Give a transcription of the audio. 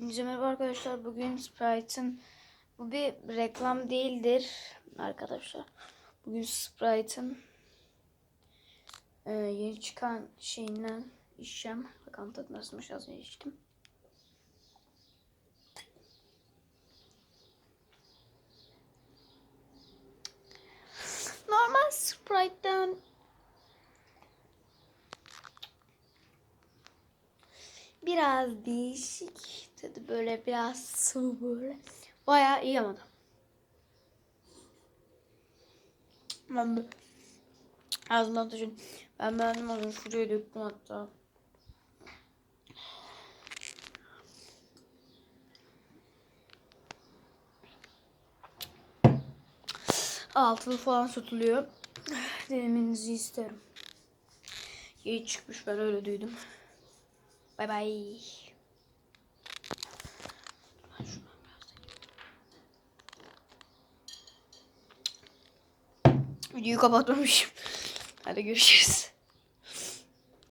Hepinize merhaba arkadaşlar. Bugün Sprite'ın bu bir reklam değildir arkadaşlar. Bugün Sprite'ın e, yeni çıkan şeyinden içeceğim. Bakalım tadı nasılmış az önce içtim. Normal Sprite'den biraz değişik tadı böyle biraz sıvı böyle. Bayağı iyi ama. Ben ağzımdan düşün. Ben beğendim onu şuraya döktüm hatta. Altılı falan satılıyor. Denemenizi isterim. İyi çıkmış ben öyle duydum. Bay bay. Videoyu kapatmamışım. Hadi görüşürüz.